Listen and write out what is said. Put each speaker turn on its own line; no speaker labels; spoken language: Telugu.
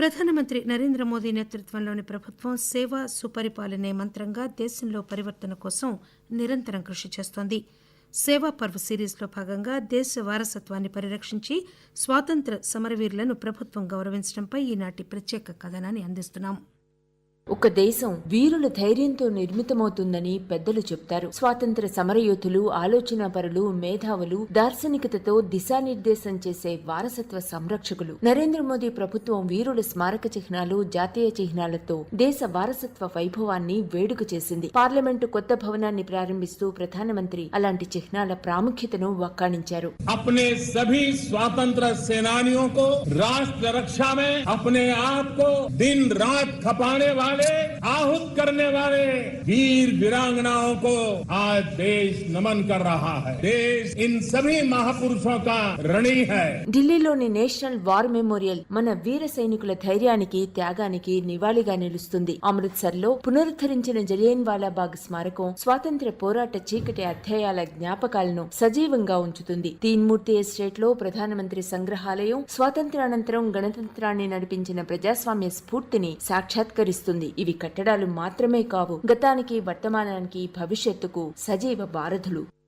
ప్రధానమంత్రి నరేంద్ర మోదీ నేతృత్వంలోని ప్రభుత్వం సేవ సుపరిపాలనే మంత్రంగా దేశంలో పరివర్తన కోసం నిరంతరం కృషి చేస్తోంది. సేవా పర్వ్ సిరీస్లో భాగంగా దేశ వారసత్వాన్ని పరిరక్షించి స్వాతంత్ర సమరవీరులను ప్రభుత్వం గౌరవించడంపై ఈనాటి ప్రత్యేక కథనాన్ని అందిస్తున్నాం.
ఒక దేశం వీరుల ధైర్యంతో నిర్మితమవుతుందని పెద్దలు చెప్తారు. స్వాతంత్ర సమరయోధులు ఆలోచనాపరులు మేధావులు దార్శనికతతో దిశానిర్దేశం చేసే వారసత్వ సంరక్షకులు. నరేంద్ర మోదీ ప్రభుత్వం వీరుల స్మారక చిహ్నాలు జాతీయ చిహ్నాలతో దేశ వారసత్వ వైభవాన్ని వేడుక చేసింది. పార్లమెంటు కొత్త భవనాన్ని ప్రారంభిస్తూ ప్రధానమంత్రి అలాంటి చిహ్నాల ప్రాముఖ్యతను వక్కాణించారు.
స్వాతంత్ర సేనానియోं రాష్ట్ర రక్షా దిన్ రాత్ वाले आहूत करने वाले वीर वीरांगनाओं को आज देश नमन कर रहा है देश इन सभी महापुरुषों का ऋणी है
ఢిల్లీలోని నేషనల్ వార్ మెమోరియల్ మన వీర సైనికుల ధైర్యానికి త్యాగానికి నివాళిగా నిలుస్తుంది అమృత్సర్ లో పునరుద్ధరించిన జలియన్ వాలాబాగ్ స్మారకం స్వాతంత్ర్య పోరాట చీకటి అధ్యాయాల జ్ఞాపకాలను సజీవంగా ఉంచుతుంది తీన్మూర్తి ఎస్టేట్ లో ప్రధానమంత్రి సంగ్రహాలయం స్వాతంత్ర్యానంతరం గణతంత్రాన్ని నడిపించిన ప్రజాస్వామ్య స్ఫూర్తిని సాక్షాత్కరిస్తుంది ఇవి కట్టడాలు మాత్రమే కావు. గతానికి వర్తమానానికి భవిష్యత్తుకు సజీవ భారధులు